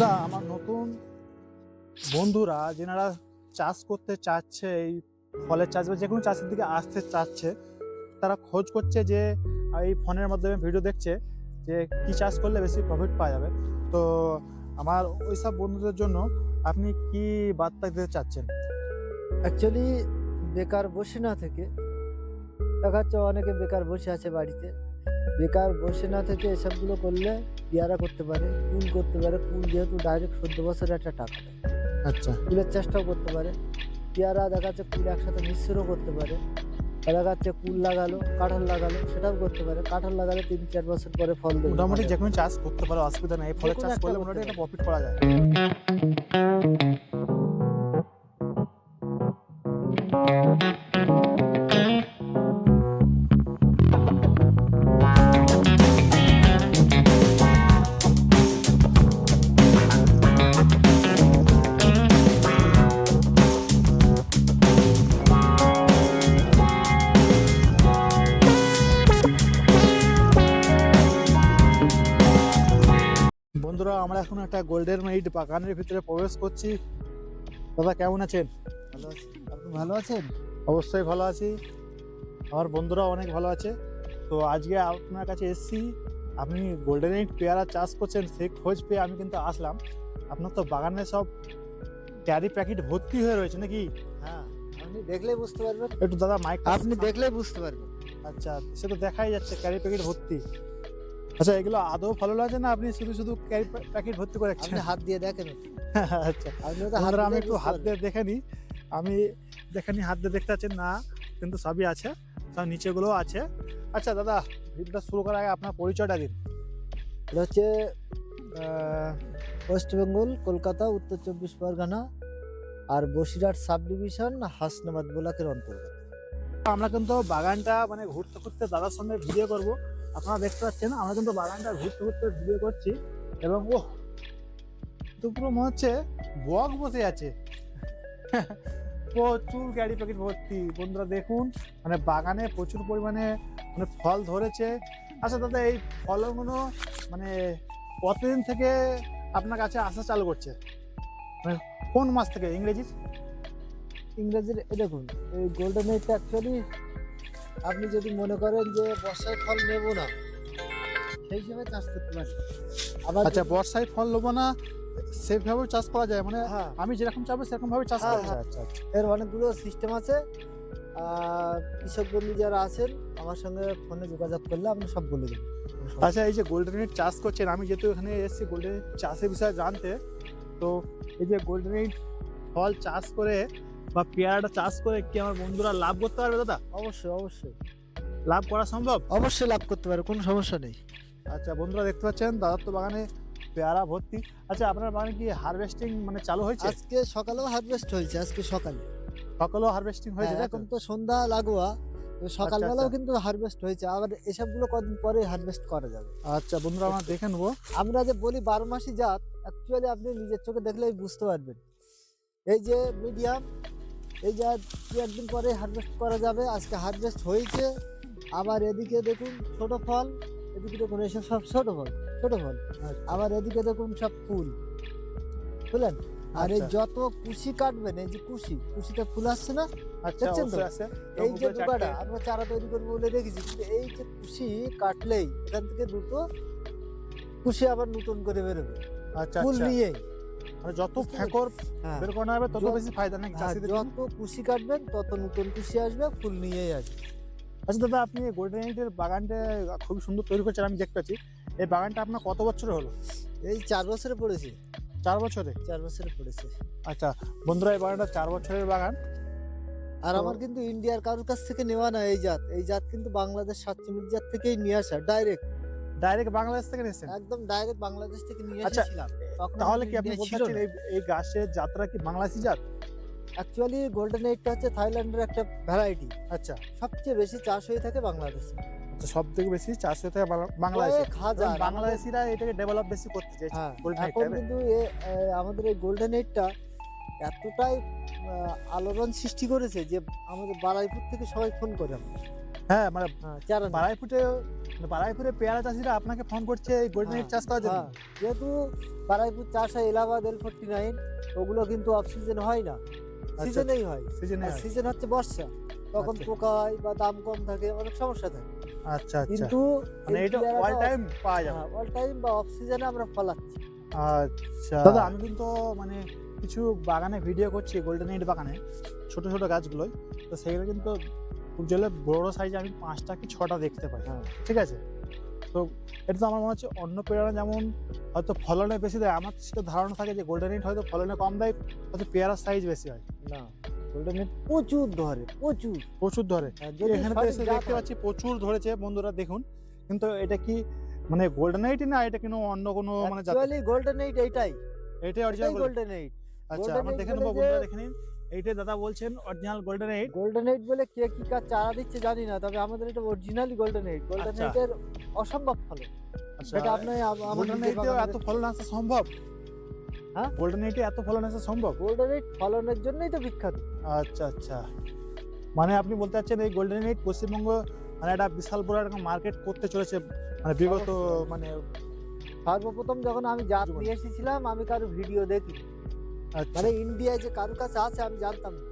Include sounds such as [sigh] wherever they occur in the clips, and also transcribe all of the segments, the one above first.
দাদা, আমার নতুন বন্ধুরা যেনারা চাষ করতে চাচ্ছে, এই ফলের চাষ বা যে কোনো চাষের দিকে আসতে চাচ্ছে, তারা খোঁজ করছে যে, এই ফোনের মাধ্যমে ভিডিও দেখছে যে, কি চাষ করলে বেশি প্রফিট পাওয়া যাবে। তো আমার ওই সব বন্ধুদের জন্য আপনি কি বার্তা দিতে চাচ্ছেন? অ্যাকচুয়ালি বেকার বসে না থেকে, দেখা যাচ্ছে অনেকে বেকার বসে আছে বাড়িতে। বেকার বসে না থেকে এসবগুলো করলে পেয়ারা করতে পারে কুল করতে পারে কুল যেহেতু ডাইরেক্ট চোদ্দ বছরের একটা টাকা দেয়। আচ্ছা। কুলের চাষটাও করতে পারে পেয়ারা দেখা যাচ্ছে কুল একসাথে মিশ্রও করতে পারে দেখা যাচ্ছে কুল লাগালো কাঁঠাল লাগালো সেটাও করতে পারে কাঁঠাল লাগালে তিন চার বছর পরে ফল দেবে। মোটামুটি যে কোনো চাষ করতে পারো অসুবিধা নেই ফলের চাষ করলে মোটামুটি একটা প্রফিট করা যায়। বাগানের ভিতরে প্রবেশ করছি। দাদা কেমন আছেন? ভালো আছে। আপনি ভালো আছেন? অবশ্যই ভালো আছি। আমার বন্ধুরা অনেক ভালো আছে। তো আজকে আপনার কাছে এসেছি। আপনি গোল্ডেন এইট পেয়ারা চাষ করছেন সেই খোঁজ পেয়ে আমি কিন্তু আসলাম। আপনার তো বাগানে সব ক্যারি প্যাকেট ভর্তি হয়ে রয়েছে নাকি? হ্যাঁ আপনি দেখলেই বুঝতে পারবেন। একটু দাদা মাইক আপনি দেখলেই বুঝতে পারবেন। আচ্ছা সে তো দেখাই যাচ্ছে ক্যারি প্যাকেট ভর্তি। আচ্ছা এগুলো আদৌ ভালো লাগে না? আপনি শুধু শুধু ক্যারি প্যাকেট ভর্তি করে রাখছেন? হাত দিয়ে দেখেন। আচ্ছা আপনি তো হাত বন্ধুরা আমি একটু হাত দিয়ে দেখে নিই। আমি দেখে নিই হাত দিয়ে দেখতে পাচ্ছেন? না কিন্তু সবই আছে। সব নিচেগুলোও আছে। আচ্ছা দাদা ভিডিওটা শুরু করার আগে আপনার পরিচয়টা দিন। এটা হচ্ছে ওয়েস্ট বেঙ্গল কলকাতা উত্তর চব্বিশ পরগনা আর বসিরহাট সাব ডিভিশন হাসনাবাদ ব্লকের অন্তর্গত। আমরা কিন্তু বাগানটা মানে ঘুরতে ঘুরতে দাদার সঙ্গে ভিডিও করব। আপনারা দেখতে পাচ্ছেন, আমরা কিন্তু বাগানটা ঘুরতে ঘুরতে ভিডিও করছি এবং ও তো পুরো মনে হচ্ছে বক বসে আছে। প্রচুর গাড়ি প্যাকেট ভর্তি। বন্ধুরা দেখুন মানে বাগানে প্রচুর পরিমাণে মানে ফল ধরেছে। আচ্ছা দাদা, এই ফলগুলো মানে কতদিন থেকে আপনার কাছে আসা চালু করছে? মানে কোন মাস থেকে? ইংরেজির? ইংরেজির দেখুন, এই গোল্ডেন এইটটা অ্যাকচুয়ালি আপনি যদি মনে করেন যে বর্ষায় ফল নেব না সেই সময় চাষ করতে পারেন আবার আচ্ছা বর্ষায় ফল নেব না সেভাবেও চাষ করা যায়? মানে হ্যাঁ। আমি যেরকম চাবো সেরকম ভাবে চাষ হ্যাঁ, করা যায়? হ্যাঁ। আচ্ছা আচ্ছা। এর অনেকগুলো সিস্টেম আছে। আর কৃষক বন্ধু যারা আছেন আমার সঙ্গে ফোনে যোগাযোগ করলে আপনি সব বলে দেবেন আচ্ছা এই যে গোল্ডেন চাষ করছেন আমি যেহেতু এখানে এসেছি গোল্ডেন চাষের বিষয়ে জানতে তো এই যে গোল্ডেন ফল চাষ করে বা পেয়ারাটা চাষ করে কি আমার বন্ধুরা লাভ করতে পারবে দাদা? অবশ্যই অবশ্যই। লাভ করা সম্ভব? অবশ্যই লাভ করতে পারে কোনো সমস্যা নেই। আচ্ছা বন্ধুরা দেখতে পাচ্ছেন দাদার তো বাগানে পেয়ারা ভর্তি। আচ্ছা আপনার বাগানে কি হারভেস্টিং মানে চালু হয়েছে? আজকে সকালেও হারভেস্ট হয়েছে আজকে সকালে। সকালেও হারভেস্টিং হয়েছে হ্যাঁ, এখন তো সন্ধ্যা লাগোয়া তো সকালবেলাও আচ্ছা। কিন্তু হারভেস্ট হয়েছে আবার এসবগুলো কদিন পরে হারভেস্ট করা যাবে। আচ্ছা বন্ধুরা আমরা দেখে নেব। আমরা যে বলি বারো মাসি জাত অ্যাকচুয়ালি আপনি নিজের চোখে দেখলেই বুঝতে পারবেন। এই যে মিডিয়াম এই জাত দু একদিন পরে হারভেস্ট করা যাবে আজকে হারভেস্ট হয়েছে। আবার এদিকে দেখুন ছোট ফল এদিকে দেখুন এসব সব ছোট ফল ছোট ফল। আবার এদিকে দেখুন সব ফুল। বুঝলেন? আর এই আচ্ছা। যত কুশি কাটবেন এই যে কুশি কুশিতে ফুল আসছে না? আচ্ছা দেখছেন তো? এই যে চারটে- আমরা চারা তৈরি করব বলে রেখেছি কিন্তু এই যে কুশি কাটলেই এখান থেকে দুটো কুশি আবার নতুন করে বেরোবে। আচ্ছা ফুল আচ্ছা। নিয়েই। মানে যত ফেকর হ্যাঁ। বের করানো হবে তত বেশি ফায়দা নাকি হ্যাঁ, চাষিদের যত কুশি কাটবেন তত নতুন কুশি আসবে ফুল নিয়েই আসবে। আচ্ছা দাদা আপনি গোল্ডেন এইটের বাগানটা খুব সুন্দর তৈরি করছেন আমি দেখতে পাচ্ছি। এই বাগানটা আপনার কত বছর হলো? এই চার বছরে পড়েছে। চার বছরে? চার বছরে পড়েছে। আচ্ছা বন্ধুরা এই বাগানটা চার বছরের বাগান। আর আমার কিন্তু ইন্ডিয়ার কারোর কাছ থেকে নেওয়া না এই জাত। এই জাত কিন্তু বাংলাদেশ সাতচল্লিশ জাত থেকেই নিয়ে আসা ডাইরেক্ট ডাইরেক্ট বাংলাদেশ থেকে নিয়েছেন? একদম ডাইরেক্ট বাংলাদেশ থেকে নিয়ে আচ্ছা, এসেছিলাম। তাহলে কি আপনি বলতে এই এই গাছের যাত্রা কি বাংলাদেশি জাত? অ্যাকচুয়ালি গোল্ডেন এইটটা হচ্ছে থাইল্যান্ডের একটা ভ্যারাইটি আচ্ছা। সবচেয়ে বেশি চাষ হয়ে থাকে বাংলাদেশে। আচ্ছা সব থেকে বেশি চাষ হতে হয় বাংলা- বাংলাদেশে। বাংলাদেশিরা এটাকে ডেভেলপ বেশি করতে চাইছে হ্যাঁ এখন কিন্তু আমাদের এই গোল্ডেন এইটটা এতটাই আলোড়ন সৃষ্টি করেছে যে আমাদের বারাইপুর থেকে সবাই ফোন করে। হ্যাঁ মানে হ্যাঁ বারাইপুরে পেয়ারা চাষিরা আপনাকে ফোন করছে এই গোল্ডেন হ্যাঁ, চাষ করার জন্য। হ্যাঁ যেহেতু বারাইপুর চাষ হয় এলাহাবাদ এল ফোর্টি নাইন ওগুলো কিন্তু অফ সিজন হয় না। সিজনেই হয়। সিজনে সিজন হচ্ছে বর্ষা। তখন আচ্ছা। পোকা হয় বা দাম কম থাকে অনেক সমস্যা থাকে। আচ্ছা আচ্ছা। কিন্তু মানে এটা অল টাইম পাওয়া যাবে। অল টাইম বা অফ সিজনে আমরা ফলাচ্ছি। আচ্ছা। দাদা আমি কিন্তু মানে কিছু বাগানে ভিডিও করছি গোল্ডেন এইট বাগানে ছোট ছোট গাছগুলোই তো সেইগুলো কিন্তু জলে বড় সাইজে আমি পাঁচটা কি ছটা দেখতে পাই। হ্যাঁ। ঠিক আছে? তো এটা তো আমার মনে হচ্ছে অন্য পেয়ারা যেমন হয়তো ফলনে বেশি দেয় আমার সেটা ধারণা থাকে যে গোল্ডেন এইট হয়তো ফলনে কম দেয় হয়তো পেয়ারার সাইজ বেশি হয়। না গোল্ডেন প্রচুর ধরে প্রচুর। প্রচুর ধরে। এখানে তো এসে দেখতে পাচ্ছি প্রচুর ধরেছে বন্ধুরা দেখুন। কিন্তু এটা কি মানে গোল্ডেন এইট না এটা কিন্তু অন্য কোনো মানে golden eight এইটাই এটাই অরিজিনাল golden eight আচ্ছা আমরা দেখে নেব বন্ধুরা দেখে নিন। এইটাই দাদা বলছেন original golden eight golden eight বলে কে কি কার চারা দিচ্ছে জানি না তবে আমাদের এটা অরিজিনালি eight golden আচ্ছা। এর অসম্ভব ফলন আচ্ছা। সেটা আপনি গোল্ডেন নিজের এত ফলন আসা সম্ভব? হ্যাঁ? গোল্ডেন এইটে এত ফলন আসা সম্ভব? Golden eight ফলনের জন্যই তো বিখ্যাত। আচ্ছা আচ্ছা। মানে আপনি বলতে চাচ্ছেন এই গোল্ডেন এইট পশ্চিমবঙ্গ মানে একটা বিশাল বড় একটা মার্কেট করতে চলেছে মানে বিগত মানে সর্বপ্রথম যখন আমি জীবনে। নিয়ে এসেছিলাম আমি কারও ভিডিও দেখি মানে ইন্ডিয়ায় যে কারোর কাছে আছে আমি জানতাম না।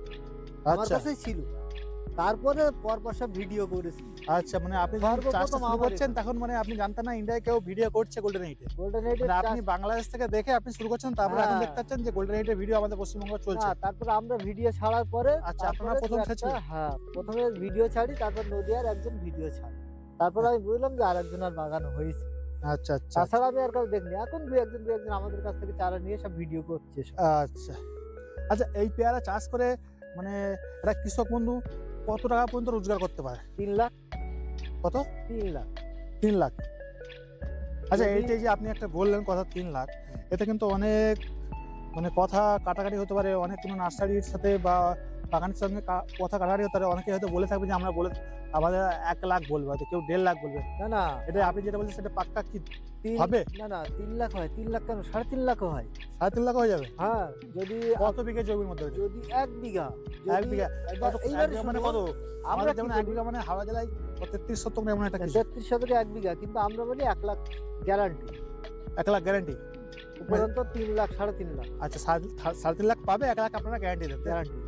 আমার আচ্ছা। কাছেই ছিল। তারপরে পরপর সব ভিডিও করেছি। আচ্ছা মানে আপনি যখন চাষটা শুরু করছেন তখন মানে আপনি জানতেন না ইন্ডিয়ায় কেউ ভিডিও করছে গোল্ডেন এইটে গোল্ডেন মানে আপনি বাংলাদেশ থেকে দেখে আপনি শুরু করছেন তারপরে আপনি হ্যাঁ। দেখতে পাচ্ছেন যে গোল্ডেন এইটের ভিডিও আমাদের পশ্চিমবঙ্গ চলছে। না তারপরে আমরা ভিডিও ছাড়ার পরে আচ্ছা, আপনারা প্রথম ছেড়েছিলেন? হ্যাঁ প্রথমে ভিডিও ছাড়ি তারপর নদিয়ার একজন ভিডিও ছাড়ি। তারপর আমি বুঝলাম যে আরেকজনের বাগান হয়েছে। আচ্ছা আচ্ছা। তাছাড়া আমি আর কাউ দেখিনি। এখন দু একজন দু একজন আমাদের কাছ থেকে চারা নিয়ে সব ভিডিও করছে আচ্ছা। আচ্ছা এই পেয়ারা চাষ করে মানে একটা কৃষক বন্ধু কত টাকা পর্যন্ত রোজগার করতে পারে? তিন লাখ। কত? তিন লাখ। তিন লাখ। আচ্ছা এইটাই যে আপনি একটা বললেন কথা তিন লাখ এতে কিন্তু অনেক মানে কথা কাটাকাটি হতে পারে। অনেক কোনো নার্সারির সাথে বা বাগানের সঙ্গে কথা কাটাকাটি হতে পারে। অনেকে হয়তো বলে থাকবে যে আমরা বলে আমাদের এক লাখ বলবে হয়তো কেউ দেড় লাখ বলবে। না না এটা আপনি যেটা বলছেন সেটা পাক্কা কি হবে? না না তিন লাখ হয় তিন লাখ কেন? সাড়ে তিন লাখও হয়। সাড়ে তিন লাখ হয়ে যাবে? হ্যাঁ যদি কত বিঘে জমির মধ্যে? যদি এক বিঘা এক বিঘা। মানে কত? আমরা যেমন এক বিঘা মানে হাওড়া জেলায় তেত্রিশ শতক এমন একটা তেত্রিশ শতকে এক বিঘা কিন্তু আমরা বলি এক লাখ গ্যারান্টি এক লাখ গ্যারান্টি উপরন্ত তিন লাখ সাড়ে তিন লাখ। আচ্ছা সাড়ে তিন লাখ পাবে এক লাখ আপনারা গ্যারান্টি দেন? গ্যারান্টি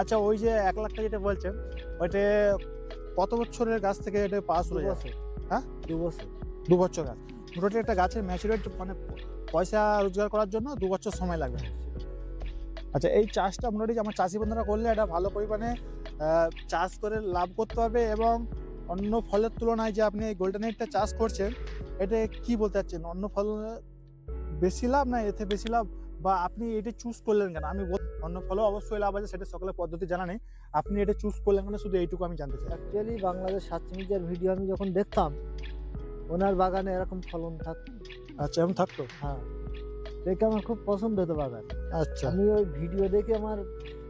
আচ্ছা ওই যে এক লাখটা যেটা বলছেন ওইটা কত বছরের গাছ থেকে এটা পাস হয়ে বছর হ্যাঁ? দু বছর দু বছর গাছ। মোটামুটি একটা গাছের ম্যাচুরেট মানে পয়সা রোজগার করার জন্য দু বছর সময় লাগবে। আচ্ছা এই চাষটা মোটামুটি আমার চাষি বন্ধুরা করলে এটা ভালো পরিমাণে চাষ করে লাভ করতে হবে এবং অন্য ফলের তুলনায় যে আপনি এই গোল্ডেন এইটটা চাষ করছেন এটা কি বলতে চাচ্ছেন? অন্য ফল বেশি লাভ না এতে বেশি লাভ? বা আপনি এটা চুজ করলেন কেন? আমি অন্য ফলও অবশ্যই লাভ আছে সেটা সকলের পদ্ধতি জানা নেই। আপনি এটা চুজ করলেন কেন? শুধু এইটুকু আমি জানতে চাই। অ্যাকচুয়ালি বাংলাদেশ সাতচল্লিশের ভিডিও আমি যখন দেখতাম ওনার বাগানে এরকম ফলন থাকতো আচ্ছা এমন থাকতো? হ্যাঁ। দেখে আমার খুব পছন্দ হতো বাগান। আচ্ছা। আমি ওই ভিডিও দেখে আমার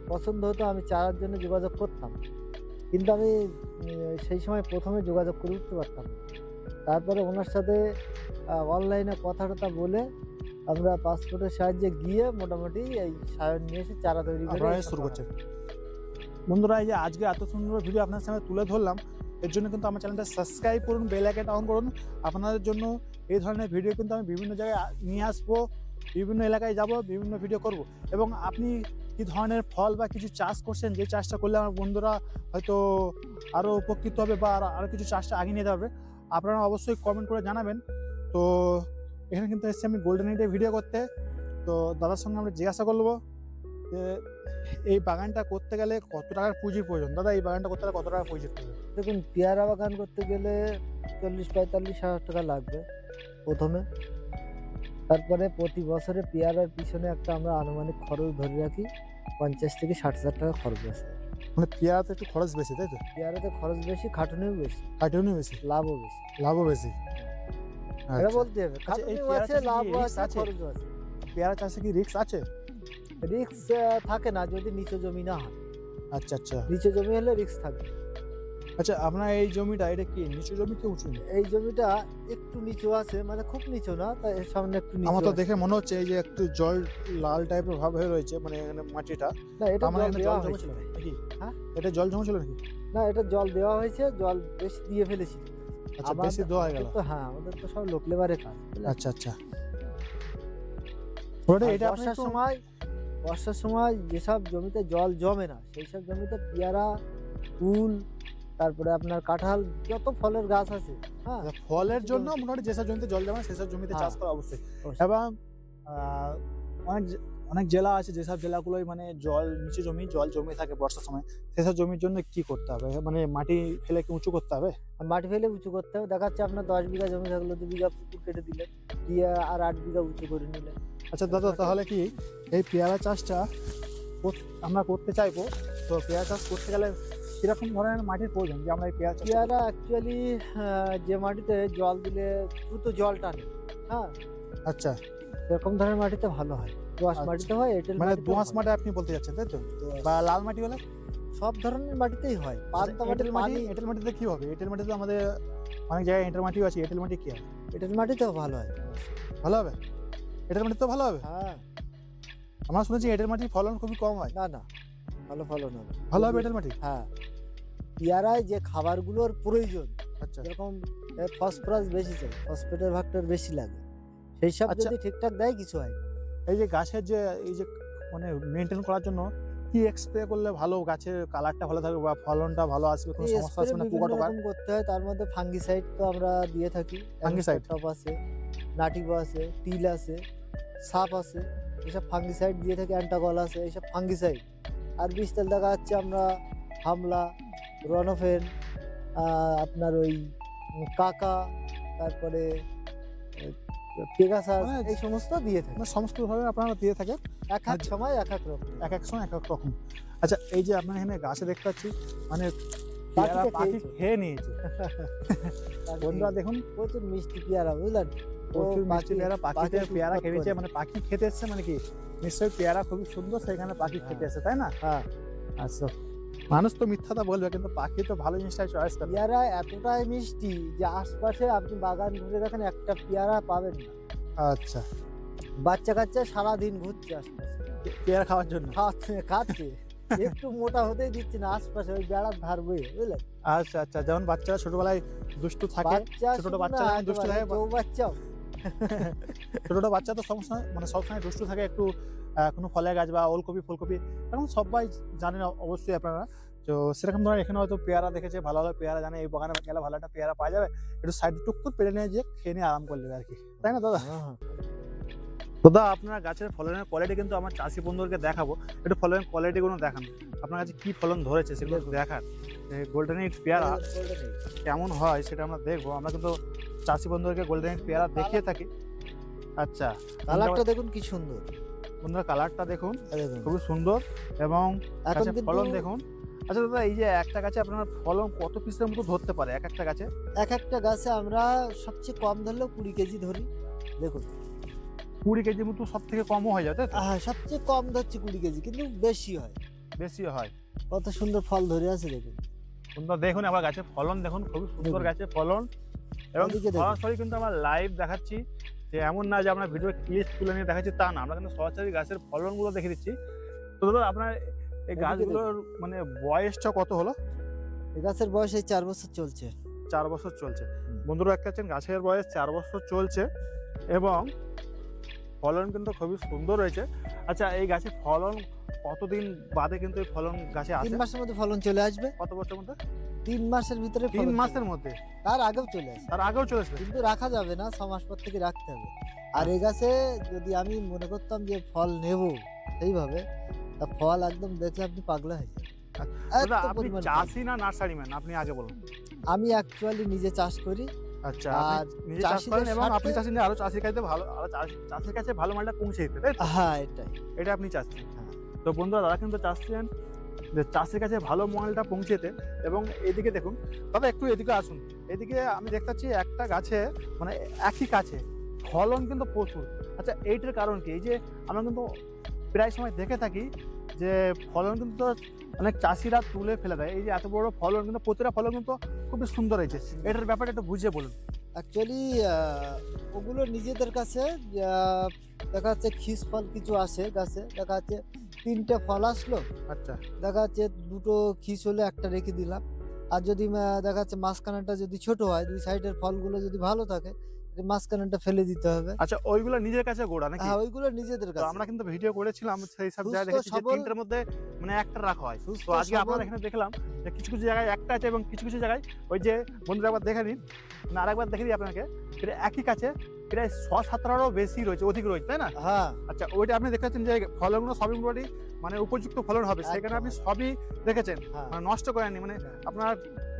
পছন্দ হতো আমি চারার জন্য যোগাযোগ করতাম। কিন্তু আমি সেই সময় প্রথমে যোগাযোগ করে উঠতে পারতাম তারপরে ওনার সাথে অনলাইনে কথা টথা বলে আমরা পাসপোর্টের সাহায্যে গিয়ে মোটামুটি এই সায়ন নিয়ে এসে চারা তৈরি করে শুরু করছে বন্ধুরা এই যে আজকে এত সুন্দর ভিডিও আপনার সামনে তুলে ধরলাম এর জন্য কিন্তু আমার চ্যানেলটা সাবস্ক্রাইব করুন বেল আইকনটা অন করুন। আপনাদের জন্য এই ধরনের ভিডিও কিন্তু আমি বিভিন্ন জায়গায় নিয়ে আসব বিভিন্ন এলাকায় যাব বিভিন্ন ভিডিও করব। এবং আপনি কি ধরনের ফল বা কিছু চাষ করছেন যে চাষটা করলে আমার বন্ধুরা হয়তো আরও উপকৃত হবে বা আরো- আরও কিছু চাষটা আগে নিয়ে যাবে আপনারা অবশ্যই কমেন্ট করে জানাবেন। তো এখানে কিন্তু এসেছি আমি গোল্ডেন এইটের ভিডিও করতে। তো দাদার সঙ্গে আমরা জিজ্ঞাসা করব যে এই বাগানটা করতে গেলে কত টাকার পুঁজির প্রয়োজন? দাদা এই বাগানটা করতে গেলে কত টাকার পুঁজির প্রয়োজন? দেখুন পেয়ারা বাগান করতে গেলে চল্লিশ পঁয়তাল্লিশ হাজার টাকা লাগবে প্রথমে। তারপরে প্রতি বছরে পেয়ারার পিছনে একটা আমরা আনুমানিক খরচ ধরে রাখি পঞ্চাশ থেকে ষাট হাজার টাকা খরচ আছে। মানে পেয়ারাতে একটু খরচ বেশি তাই তো? পেয়ারাতে খরচ বেশি খাটুনিও বেশি। খাটিও বেশি? লাভও বেশি। লাভও বেশি। এটা আচ্ছা। বলতে হবে আচ্ছা, এই খাটুনিও পেয়ারা আছে লাভও আছে আছে? খরচও আছে। পেয়ারা চাষে কি রিস্ক আছে? রিক্স থাকে না যদি নিচু জমি না হয়। আচ্ছা আচ্ছা। নিচু জমি হলে রিক্স থাকবে আচ্ছা আপনার এই জমিটা এটা কি নিচু জমি কি উঁচু? এই জমিটা একটু নিচু আছে মানে খুব নিচু না তাই এর সামনে একটু নিচু আমার তো দেখে মনে হচ্ছে এই যে একটু জল লাল টাইপের ভাব হয়ে রয়েছে মানে এখানে মাটিটা। না এটা আমার জল এখানে জমেছিল নাকি? হ্যাঁ? এটা জল জমেছিল নাকি? না এটা জল দেওয়া হয়েছে জল বেশি দিয়ে ফেলেছি আচ্ছা বেশি দোয়া গেল তো হ্যাঁ আমাদের তো সব লোক লেবারের কাজ আচ্ছা আচ্ছা ওটা এটা বর্ষার সময় বর্ষার সময় যেসব জমিতে জল জমে না সেই সব জমিতে পেয়ারা কুল তারপরে আপনার কাঁঠাল যত ফলের গাছ আছে হ্যাঁ ফলের জন্য মোটামুটি যেসব জমিতে জল জমে সেসব জমিতে চাষ হ্যাঁ। করা অবশ্যই। এবং অনেক অনেক জেলা আছে যেসব জেলাগুলোই মানে জল নিচে জমি জল জমে থাকে বর্ষার সময়। সেসব জমির জন্য কি করতে হবে? মানে মাটি ফেলে কি উঁচু করতে হবে? আর মাটি ফেলে উঁচু করতে হবে। দেখাচ্ছে আপনার দশ বিঘা জমি থাকল দু বিঘা পুকুর কেটে দিলে দিয়ে আর আট বিঘা উঁচু করে নিলে। আচ্ছা দাদা তাহলে কি এই পেয়ারা চাষটা আমরা করতে চাইব? তো পেয়ারা চাষ করতে গেলে কীরকম ধরনের মাটির প্রয়োজন? যে আমরা এই পেয়ারা পেয়ারা অ্যাকচুয়ালি যে মাটিতে জল দিলে দ্রুত জল টানে। হ্যাঁ? আচ্ছা। এরকম ধরনের মাটিতে ভালো হয়। দোয়াশ আচ্ছা। মাটিতে হয় এঁটেল মানে দোঁয়াশ মাটি আপনি বলতে যাচ্ছেন তাই তো? বা লাল মাটি হলে? সব ধরনের মাটিতেই হয়। পান্তা মাটি এঁটেল মাটি এঁটেল মাটিতে কি হবে? এঁটেল মাটিতে আমাদের অনেক জায়গায় এঁটেল মাটিও আছে এঁটেল মাটি কি হবে? এঁটেল মাটিতেও ভালো হয়। ভালো হবে? এঁটেল মাটি তো ভালো হবে? হ্যাঁ। আমরা শুনেছি এঁটেল মাটির ফলন খুবই কম হয়। না না ভালো ফলন হবে। ভালো হবে এঁটেল মাটি? হ্যাঁ। পেয়ারায় যে খাবারগুলোর প্রয়োজন আচ্ছা। যেরকম ফসফরাস বেশি চাই ফসফেটের ভাগটা বেশি লাগে। সেই সব আচ্ছা। যদি ঠিকঠাক দেয় কিছু হয় না। এই যে গাছের যে এই যে মানে মেনটেন করার জন্য কি স্প্রে করলে ভালো? গাছের কালারটা ভালো থাকবে বা ফলনটা ভালো আসবে? কোনো সমস্যা আসবে না পোকা টোকা? করতে হয়। তার মধ্যে ফাঙ্গিসাইড তো আমরা দিয়ে থাকি। ফাঙ্গিসাইড টপ আছে নাটিভো আছে তিল আছে সাপ আছে এসব ফাঙ্গিসাইড দিয়ে থাকি। অ্যান্টাগল আছে এইসব ফাঙ্গিসাইড আর বিষ তেল দেখা যাচ্ছে আমরা হামলা রনফেন আপনার ওই কাকা তারপরে পেগাসাস মানে- এই সমস্ত দিয়ে থাকি। মানে সমস্ত ভাবে আপনারা দিয়ে থাকেন। এক এক আচ্ছা। সময় এক এক রকম এক এক সময় এক এক রকম। আচ্ছা এই যে আপনার এখানে গাছে দেখতে পাচ্ছি মানে পেয়ারা পাখি খেয়ে নিয়েছে। বন্ধুরা দেখুন। প্রচুর মিষ্টি পেয়ারা বুঝলেন? প্রচুর মিষ্টি পেয়ারা পাখিতে পেয়ারা উৎপাত খেয়ে নিয়েছে মানে পাখি খেতে এসছে মানে কি? নিশ্চয়ই পেয়ারা খুবই সুন্দর সেখানে পাখি খেতে হ্যাঁ। এসে তাই না? হ্যাঁ। আচ্ছা। মানুষ তো মিথ্যাটা বলবে কিন্তু পাখি তো ভালো জিনিসটাই চয়েস করে। পেয়ারা এতটাই মিষ্টি যে আশপাশে আপনি বাগান ঘুরে দেখেন একটা পেয়ারা পাবেন না। আচ্ছা। বাচ্চা কাচ্চা সারাদিন ঘুরছে আশপাশে। পেয়ারা খাওয়ার জন্য? খাচ্ছে খাচ্ছে। একটু মোটা হতেই দিচ্ছে না আশপাশে ওই বেড়ার ধার বয়ে বুঝলেন? আচ্ছা আচ্ছা। যেমন বাচ্চারা ছোটবেলায় দুষ্টু থাকে ছোট বাচ্চা দুষ্টু থাকে, বাচ্চাও [laughs] ছোট ছোট বাচ্চা তো সবসময় মানে সবসময় দুষ্টু থাকে একটু কোনো ফলের গাছ বা ওলকপি ফুলকপি এখন সবাই জানেন অবশ্যই আপনারা। তো সেরকম ধরনের এখানে হয়তো পেয়ারা দেখেছে ভালো ভালো পেয়ারা জানে এই বাগানে গেলে ভালো একটা পেয়ারা পাওয়া যাবে। একটু সাইড টুক করে পেরে নিয়ে যে খেয়ে নিয়ে আরাম করে করলে আর কি। তাই না দাদা? হ্যাঁ, হ্যাঁ। দাদা আপনার গাছের ফলনের কোয়ালিটি কিন্তু আমার চাষি বন্ধুদেরকে দেখাবো। একটু ফলনের কোয়ালিটি গুলো দেখান। আপনার কাছে কি ফলন ধরেছে সেগুলো। দেখান। গোল্ডেন এইট পেয়ারা কেমন হয় সেটা আমরা দেখব। আমরা কিন্তু চাষি বন্ধুদেরকে গোল্ডেন পেয়ারা দেখিয়ে থাকি। আচ্ছা কালারটা দেখুন কি সুন্দর। বন্ধুরা কালারটা দেখুন খুবই সুন্দর এবং ফলন দেখুন। আচ্ছা দাদা এই যে একটা গাছে আপনার ফলন কত পিসের মতো ধরতে পারে এক একটা গাছে? এক একটা গাছে আমরা সবচেয়ে কম ধরলেও কুড়ি কেজি ধরি। দেখুন। কুড়ি কেজি মতো সব থেকে কমও হয়ে তাই হ্যাঁ সবচেয়ে কম ধরছি কুড়ি কেজি কিন্তু বেশি হয়। বেশি হয়। কত সুন্দর ফল ধরে আছে দেখুন। বন্ধুরা দেখুন আমার গাছের ফলন দেখুন খুবই সুন্দর। গাছের ফলন। এবং। সরাসরি কিন্তু আমরা লাইভ দেখাচ্ছি যে এমন না যে আমরা ভিডিও ক্লিপ তুলে নিয়ে দেখাচ্ছি তা না। আমরা কিন্তু সরাসরি গাছের ফলনগুলো দেখে দিচ্ছি। তো দাদা আপনার এই গাছগুলোর মানে বয়সটা কত হলো? এই গাছের বয়স এই চার বছর চলছে। চার বছর চলছে। বন্ধুরা একটা আছেন গাছের বয়স চার বছর চলছে এবং ফলন কিন্তু খুবই সুন্দর রয়েছে আচ্ছা এই গাছে ফলন কতদিন বাদে কিন্তু এই ফলন গাছে তিন মাসের মধ্যে ফলন চলে আসবে। কত বছর মধ্যে? তিন মাসের ভিতরে তিন মাসের মধ্যে? তার আগেও চলে আসবে তার আগেও চলে আসবে? কিন্তু রাখা যাবে না ছ মাস পর থেকে রাখতে হবে। আর এই গাছে যদি আমি মনে করতাম যে ফল নেব সেইভাবে তা ফল একদম দেখলে আপনি পাগলা হয়ে যাবেন। আপনি চাষি না নার্সারি ম্যান? আপনি আগে বলুন। আমি অ্যাকচুয়ালি নিজে চাষ করি। আচ্ছা নিজে চাষ করেন এবং আপনি চাষি আরও চাষির কাছে ভালো আরও চাষি- চাষির কাছে ভালো মালটা পৌঁছে দিতে তাই হ্যাঁ এটাই। এটা আপনি চাচ্ছেন হ্যাঁ। তো বন্ধুরা দাদা কিন্তু চাচ্ছেন যে চাষির কাছে ভালো মালটা পৌঁছেতে এবং এদিকে দেখুন দাদা একটু এদিকে আসুন। এদিকে আমি দেখতে পাচ্ছি একটা গাছে মানে একই কাছে, ফলন কিন্তু প্রচুর। আচ্ছা এইটার কারণ কি? এই যে আমরা কিন্তু প্রায় সময় দেখে থাকি যে ফলন কিন্তু অনেক চাষিরা তুলে ফেলে দেয়। এই যে এত বড় ফলন কিন্তু, প্রতিটা ফলন কিন্তু খুবই সুন্দর হয়েছে। এটার ব্যাপারটা একটু বুঝিয়ে বলুন। অ্যাকচুয়ালি ওগুলো নিজেদের কাছে দেখা যাচ্ছে খিস ফল কিছু আসে গাছে, দেখা যাচ্ছে তিনটে ফল আসলো আচ্ছা। দেখা যাচ্ছে দুটো খিস হলে একটা রেখে দিলাম। আর যদি দেখা যাচ্ছে মাঝখানাটা যদি ছোট হয় দুই সাইডের ফলগুলো যদি ভালো থাকে তাহলে মাঝখানেরটা ফেলে দিতে হবে। আচ্ছা ওইগুলো নিজের কাছে গোড়া নাকি? হ্যাঁ ওইগুলো নিজেদের কাছে। আমরা কিন্তু ভিডিও করেছিলাম সেই সব জায়গায় দেখেছি যে তিনটের মধ্যে মানে একটা রাখা হয়। তো আজকে আপনারা এখানে দেখলাম যে কিছু কিছু জায়গায় একটা আছে এবং কিছু কিছু জায়গায় ওই যে বন্ধুরা একবার দেখে নিন। না আরেকবার দেখে দিই আপনাকে। এটা একই কাছে প্রায় ছ সাতটারও বেশি রয়েছে অধিক রয়েছে তাই না? হ্যাঁ। আচ্ছা ওইটা আপনি দেখেছেন যে ফলনগুলো সবই মোটামুটি মানে উপযুক্ত ফলন হবে সেখানে আপনি সবই দেখেছেন। হ্যাঁ। মানে নষ্ট করেননি মানে। আপনার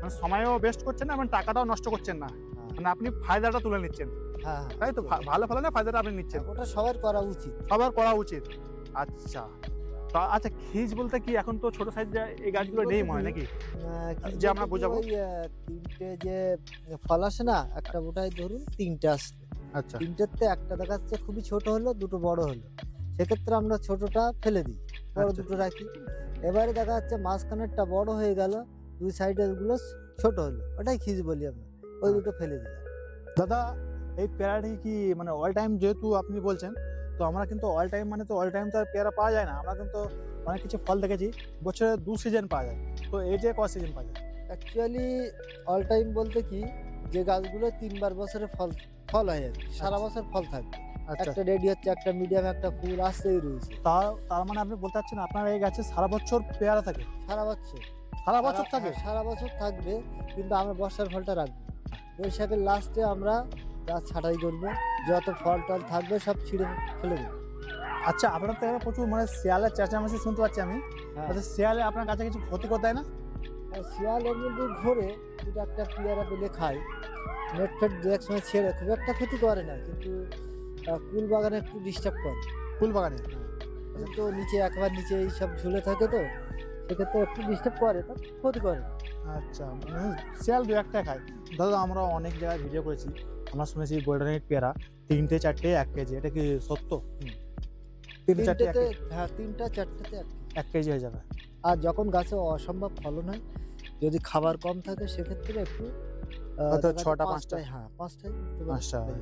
মানে সময়ও বেস্ট করছেন না এবং টাকাটাও নষ্ট করছেন না। মানে আপনি ফায়দাটা তুলে নিচ্ছেন। হ্যাঁ হ্যাঁ, তাই তো? ভালো ফলনে ফায়দাটা আপনি নিচ্ছেন? ওটা সবার করা উচিত। সবার করা উচিত। আচ্ছা। তা আচ্ছা খিজ বলতে কি এখন তো ছোট সাইজ এই গাছগুলো নেই মনে হয় নাকি? আহ, যে আমরা বোঝাবো? তিনটে যে ফল আসে না একটা বোটায় ধরুন তিনটে আসছে। আচ্ছা। তিনটেতে একটা দেখা যাচ্ছে খুবই ছোট হলো দুটো বড় হলো। সেক্ষেত্রে আমরা ছোটটা ফেলে দিই বড় আচ্ছা। দুটো রাখি। এবারে দেখা যাচ্ছে মাঝখানেরটা বড় হয়ে গেল দুই সাইডেরগুলো ছোট হলো। ওটাই খিজ বলি আমরা। ওই। দুটো ফেলে দিলাম। দাদা এই পেয়ারাটি কি মানে অল টাইম যেহেতু আপনি বলছেন তো আমরা কিন্তু অল টাইম মানে তো অল টাইম তো আর পেয়ারা পাওয়া যায় না। আমরা কিন্তু অনেক কিছু ফল দেখেছি বছরে দু সিজন পাওয়া যায়। তো এই যে ক সিজন পাওয়া যায়? অ্যাকচুয়ালি অল টাইম বলতে কি যে গাছগুলো তিনবার বছরে ফল ফল হয় আর সারা আচ্ছা। বছর ফল থাকবে। আচ্ছা। একটা রেডি হচ্ছে একটা মিডিয়াম একটা ফুল আসতেই রয়েছে। তা তার মানে আপনি বলতে চাচ্ছেন আপনার এই গাছে সারা বছর পেয়ারা থাকে? সারা বছর। সারা বছর থাকে? সারা বছর থাকবে কিন্তু আমরা বর্ষার ফলটা রাখব। বৈশাখের লাস্টে আমরা গাছ ছাঁটাই করব যত ফল টল থাকবে সব ছিঁড়ে ফেলে দেবো। আচ্ছা আপনার তো এখানে প্রচুর মানে শিয়ালের চেঁচামেচি শুনতে পাচ্ছি আমি। হ্যাঁ। আচ্ছা শিয়ালে আপনার কাছে কিছু ক্ষতি করতে হয় না? শিয়ালের মধ্যে ঘোরে দুটো একটা পেয়ারা পেলে খায়। নেট ফেট দু এক সময় ছেড়ে খুব একটা ক্ষতি করে না কিন্তু কুল বাগানে একটু ডিস্টার্ব করে। ফুল বাগানে? তো নিচে একবার নিচে এই সব ঝুলে থাকে তো সেক্ষেত্রে একটু ডিস্টার্ব করে তা ক্ষতি করে। না। আচ্ছা মানে শিয়াল দু একটা খায়। দাদা আমরা অনেক জায়গায় ভিডিও করেছি। আমরা শুনেছি গোল্ডেন এইট পেয়ারা তিনটে চারটে এক কেজি। এটা কি সত্য? তিনটে চারটে হ্যাঁ তিনটা চারটেতে এক কেজি। হয়ে যাবে। আর যখন গাছে অসম্ভব ফলন হয় যদি খাবার কম থাকে সেক্ষেত্রে একটু ছটা, পাঁচটায়, হ্যাঁ পাঁচটায় পাঁচটা হ্যাঁ।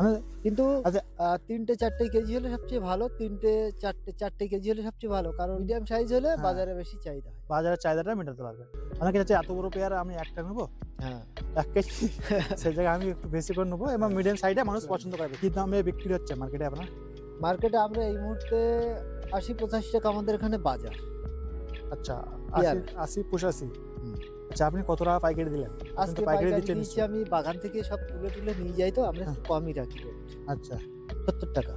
মানে কিন্তু আচ্ছা। তিনটে চারটে কেজি হলে সবচেয়ে ভালো তিনটে চারটে চারটে কেজি হলে সবচেয়ে ভালো কারণ মিডিয়াম সাইজ হলে হ্যাঁ। বাজারে বেশি চাহিদা হয় বাজারের চাহিদাটা মেটাতে পারবে অনেকে চাচ্ছে এত বড় পেয়ারা আমি একটা নেব হ্যাঁ এক কেজি [laughs] সেই জায়গায় আমি একটু বেশি করে নেব এবং মিডিয়াম সাইডে মানুষ পছন্দ করবে কি দামে বিক্রি হচ্ছে মার্কেটে আপনার মার্কেটে আমরা এই মুহূর্তে আশি পঁচাশি টাকা আমাদের এখানে বাজার আচ্ছা। আশি আশি পঁচাশি হুম। আচ্ছা আপনি কত টাকা পাইকারি দিলেন? আজকে পাইকারি দিচ্ছেন দিচ্ছি আমি বাগান থেকে সব তুলে তুলে নিয়ে যাই তো আমরা একটু কমই রাখি। আচ্ছা। সত্তর টাকা।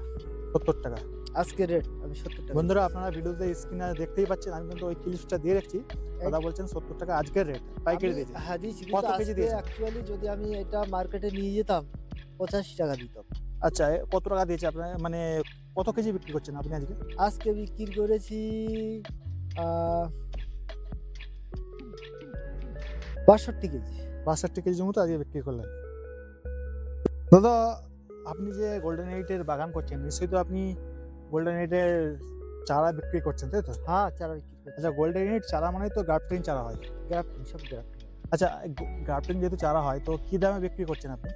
সত্তর টাকা। আজকে রেট আমি সত্তর টাকা বন্ধুরা আপনারা ভিডিওতে স্ক্রিনে দেখতেই পাচ্ছেন আমি কিন্তু ওই ক্লিপসটা দিয়ে রাখছি। দাদা বলছেন সত্তর টাকা আজকের রেট পাইকারি দিয়েছে। হ্যাঁ দিয়েছি কত কেজি দিয়েছেন? অ্যাকচুয়ালি যদি আমি এটা মার্কেটে নিয়ে যেতাম পঁচাশি টাকা দিতাম। আচ্ছা কত টাকা দিয়েছে আপনার? মানে কত কেজি বিক্রি করছেন আপনি আজকে? আজকে বিক্রি করেছি বাষট্টি কেজি। বাষট্টি কেজির মতো আজকে বিক্রি করলেন। দাদা আপনি যে গোল্ডেন এইটের বাগান করছেন নিশ্চয়ই তো আপনি গোল্ডেন এইটের চারা বিক্রি করছেন তাই তো? হ্যাঁ চারা বিক্রি করছি। আচ্ছা গোল্ডেন এইট চারা মানে তো গ্রাফটিং চারা হয়। গ্রাফটিং সব গ্রাফটিং আচ্ছা গ্রাফটিং যেহেতু চারা হয় তো কী দামে বিক্রি করছেন আপনি?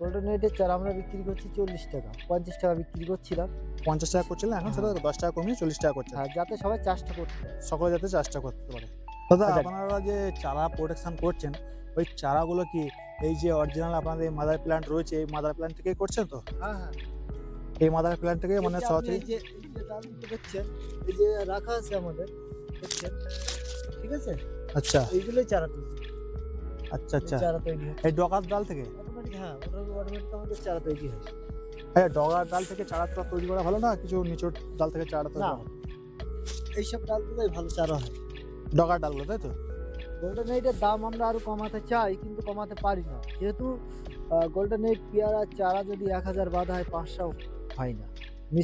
গোল্ডেন এইটের চারা আমরা বিক্রি করছি চল্লিশ টাকা। পঞ্চাশ টাকা বিক্রি করছিলাম। পঞ্চাশ টাকা করছিলেন এখন সেটা দশ টাকা কমিয়ে চল্লিশ টাকা করছে আর যাতে সবাই চাষটা করতে সকলে যাতে চাষটা করতে পারে। দাদা আচ্ছা। আপনারা যে চারা প্রোটেকশন করছেন ওই চারাগুলো কি এই যে অরিজিনাল আপনাদের মাদার প্ল্যান্ট রয়েছে এই মাদার প্ল্যান্ট থেকেই করছেন তো? হ্যাঁ হ্যাঁ। এই মাদার প্ল্যান্ট থেকে মানে এই যে এই যে এই যে দেখছেন এই যে রাখা আছে আমাদের ঠিক আছে? আচ্ছা। এইগুলোই চারা তৈরি। আচ্ছা আচ্ছা। চারা তৈরি এই ডগার ডাল থেকে? অটোমেটিক হ্যাঁ অটোমেটিক আমাদের চারা তৈরি হয়। হ্যাঁ ডগার ডাল থেকে চারাটা তৈরি করা ভালো না? কিছু নিচুর ডাল থেকে চারা তৈরি না? এইসব ডালগুলোই ভালো চারা হয়। ডগার ডালগুলো তাই তো? গোল্ডেন এইটের দাম আমরা আরও কমাতে চাই কিন্তু কমাতে পারি না। যেহেতু গোল্ডেন এইট পেয়ারা চারা যদি এক হাজার বাঁধা হয় পাঁচশো হয় না।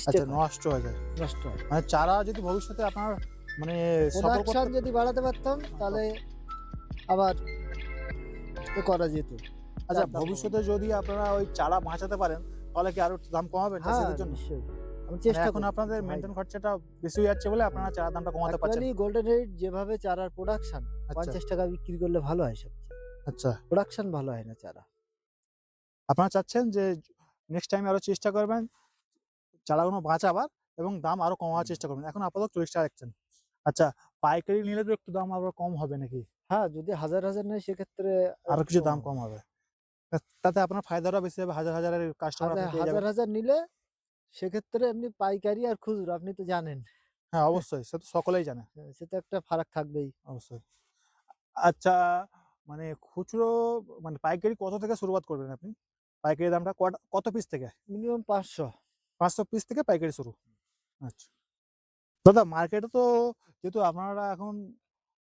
আচ্ছা নষ্ট হয়ে যায়। নষ্ট হয়। মানে চারা যদি ভবিষ্যতে আপনার মানে প্রোডাকশন যদি বাড়াতে পারতাম তাহলে আবার এ করা যেত। আচ্ছা ভবিষ্যতে যদি আপনারা ওই চারা বাঁচাতে পারেন তাহলে কি আরও দাম কমাবেন? হ্যাঁ চাষিদের জন্য? চেষ্টা এখন করি। আপনাদের মেনটেন খরচাটা বেশি হয়ে যাচ্ছে বলে আপনারা চারা দামটা কমাতে পারছেন। গোল্ডেন এইট যেভাবে চারার প্রোডাকশন আচ্ছা। পঞ্চাশ টাকা বিক্রি করলে ভালো হয় সবচেয়ে। আচ্ছা। প্রোডাকশন ভালো হয় না চারা। আপনারা চাচ্ছেন যে নেক্সট টাইম আরও চেষ্টা করবেন চারাগুলো বাঁচাবার এবং দাম আরও কমাবার চেষ্টা করবেন। এখন আপাতত চল্লিশ টাকা রাখছেন আচ্ছা পাইকারি নিলে তো একটু দাম আবার কম হবে নাকি? হ্যাঁ যদি হাজার হাজার নেয় সেক্ষেত্রে আরও কিছু দাম কম হবে। তাতে আপনার ফায়দাটা বেশি হবে হাজার হাজারের কাস্টমার হাজার হাজার নিলে সেক্ষেত্রে এমনি পাইকারি আর খুচরো আপনি তো জানেন। হ্যাঁ অবশ্যই। সে তো সকলেই জানে। হ্যাঁ, সে তো একটা ফারাক থাকবেই। অবশ্যই। আচ্ছা মানে খুচরো মানে পাইকারি কত থেকে শুরুয়াত করবেন আপনি? পাইকারি দামটা কত- কত পিস থেকে? মিনিমাম পাঁচশো। পাঁচশো পিস থেকে পাইকারি শুরু? আচ্ছা। দাদা মার্কেটে তো যেহেতু আপনারা এখন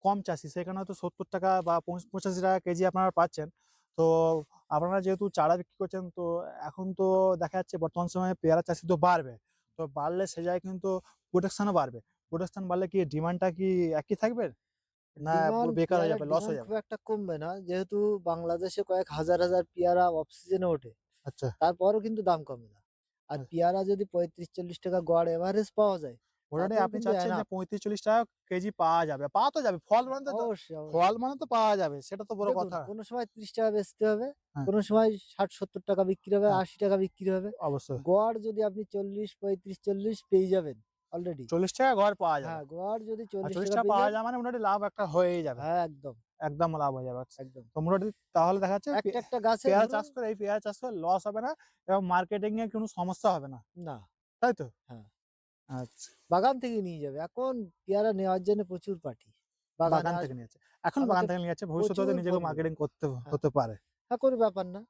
কম চাষি সেখানে হয়তো সত্তর টাকা বা পঁচাশি টাকা কেজি আপনারা পাচ্ছেন। তো আপনারা যেহেতু চারা বিক্রি করছেন তো এখন তো দেখা যাচ্ছে বর্তমান সময়ে পেয়ারা চাষি তো বাড়বে। তো বাড়লে সে জায়গায় কিন্তু প্রোটেকশনও বাড়বে। প্রোটেকশন বাড়লে কি ডিমান্ডটা কি একই থাকবে? না বেকার হয়ে যাবে লস হয়ে যাবে? খুব একটা কমবে না। যেহেতু বাংলাদেশে কয়েক হাজার হাজার পেয়ারা অফ সিজনে ওঠে আচ্ছা। তারপরও কিন্তু দাম কমে না। আর আচ্ছা। পেয়ারা যদি পঁয়ত্রিশ চল্লিশ টাকা গড় এভারেজ পাওয়া যায় মোটামুটি আপনি চাচ্ছেন যে পঁয়ত্রিশ চল্লিশ টাকা কেজি পাওয়া যাবে। পাওয়া তো যাবে ফল মানে তো। ফল মানে তো পাওয়া যাবে সেটা তো বড় কথা। কোনো সময় ত্রিশ টাকা বেচতে হবে হ্যাঁ। কোনো সময় ষাট সত্তর টাকা বিক্রি হবে হ্যাঁ। আশি টাকা বিক্রি হবে। অবশ্যই। গড় যদি আপনি চল্লিশ পঁয়ত্রিশ চল্লিশ পেয়ে যাবেন অলরেডি চল্লিশ টাকা ঘর পাওয়া যাবে। হ্যাঁ গড় যদি চল্লিশ টাকা পাওয়া যায় মানে মোটামুটি লাভ একটা হয়েই যাবে। হ্যাঁ একদম। একদম লাভ হয়ে যাবে। একদম। তো মোটামুটি তাহলে দেখা যাচ্ছে একটা একটা গাছে পেয়ারা চাষ করে এই পেয়ারা চাষ করে লস হবে না এবং মার্কেটিং এ কোনো সমস্যা হবে না। না। তাই তো? হ্যাঁ। আচ্ছা। বাগান থেকে নিয়ে যাবে। এখন পেয়ারা নেওয়ার জন্য প্রচুর পার্টি বাগান থেকে নিয়ে যাচ্ছে। এখন বাগান থেকে নিয়ে যাচ্ছে। ভবিষ্যতে নিজেকে মার্কেটিং করতে হ্যাঁ। হতে পারে। হ্যাঁ কোনো ব্যাপার না।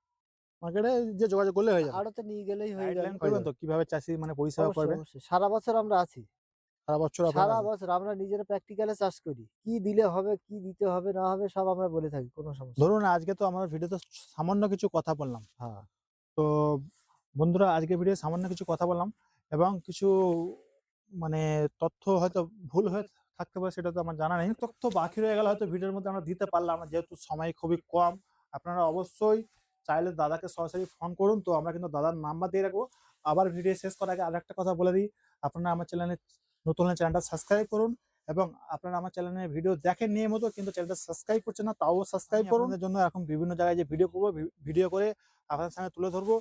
মার্কেটে যে যোগাযোগ করলে হয়ে যাবে। আড়তে নিয়ে গেলেই হয়ে যাবে। করবেন তো কীভাবে চাষি মানে পরিষেবা করবে? সারা বছর আমরা আছি। সারা বছর সারা বছর আমরা নিজেরা প্র্যাকটিক্যালে চাষ করি। কি দিলে হবে কি দিতে হবে না হবে সব আমরা বলে থাকি কোনো সমস্যা ধরুন আজকে তো আমার ভিডিওতে সামান্য কিছু কথা বললাম। হ্যাঁ। তো বন্ধুরা আজকে ভিডিও সামান্য কিছু কথা বললাম এবং কিছু মানে তথ্য হয়তো ভুল হয়ে থাকতে পারে সেটা তো আমার জানা নেই। তথ্য বাকি রয়ে গেল হয়তো ভিডিওর মধ্যে আমরা দিতে পারলাম না যেহেতু সময় খুবই কম। আপনারা অবশ্যই চাইলে দাদাকে সরাসরি ফোন করুন। তো আমরা কিন্তু দাদার নাম্বার দিয়ে রাখব। আবার ভিডিও শেষ করার আগে আরেকটা কথা বলে দিই। আপনারা আমার চ্যানেলে নতুন চ্যানেলটা সাবস্ক্রাইব করুন এবং আপনারা আমার চ্যানেলে ভিডিও দেখেন নিয়মিত কিন্তু চ্যানেলটা সাবস্ক্রাইব করছেন না তাও সাবস্ক্রাইব করুন। জন্য এখন বিভিন্ন জায়গায় যে ভিডিও করব ভিডিও করে আপনাদের সামনে তুলে ধরবো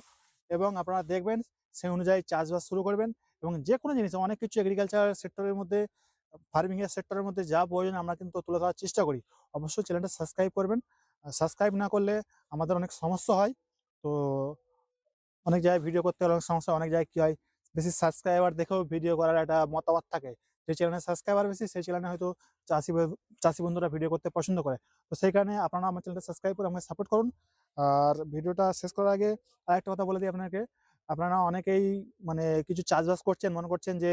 এবং আপনারা দেখবেন সেই অনুযায়ী চাষবাস শুরু করবেন। এবং যে কোনো জিনিস, অনেক কিছু এগ্রিকালচার সেক্টরের মধ্যে ফার্মিং এর সেক্টরের মধ্যে যা প্রয়োজন আমরা কিন্তু তুলে ধরার চেষ্টা করি। অবশ্যই চ্যানেলটা সাবস্ক্রাইব করবেন। সাবস্ক্রাইব না করলে আমাদের অনেক সমস্যা হয়। তো অনেক জায়গায় ভিডিও করতে অনেক সমস্যা অনেক জায়গায় কী হয়, বেশি সাবস্ক্রাইবার দেখেও ভিডিও করার একটা মতামত থাকে। যে চ্যানেলে সাবস্ক্রাইবার বেশি, সেই চ্যানেলে হয়তো চাষি চাষি বন্ধুরা ভিডিও করতে পছন্দ করে। তো সেই কারণে আপনারা আমার চ্যানেলটা সাবস্ক্রাইব করে আমাকে সাপোর্ট করুন। আর ভিডিওটা শেষ করার আগে আরেকটা কথা বলে দিই আপনাকে। আপনারা অনেকেই মানে কিছু চাষবাস করছেন, মনে করছেন যে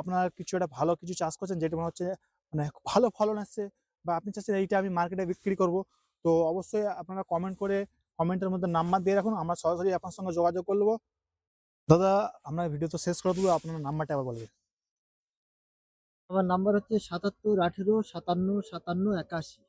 আপনার কিছু একটা ভালো কিছু চাষ করছেন যেটা মনে হচ্ছে মানে ভালো ফলন আসছে বা আপনি চাচ্ছেন এইটা আমি মার্কেটে বিক্রি করব। তো অবশ্যই আপনারা কমেন্ট করে কমেন্টের মধ্যে নাম্বার দিয়ে রাখুন, আমরা সরাসরি আপনার সঙ্গে যোগাযোগ করব দাদা, আমরা ভিডিও তো শেষ করে দেবো, আপনার নাম্বারটা আবার বলবেন আমার নাম্বার হচ্ছে সাতাত্তর আঠেরো সাতান্ন সাতান্ন একাশি।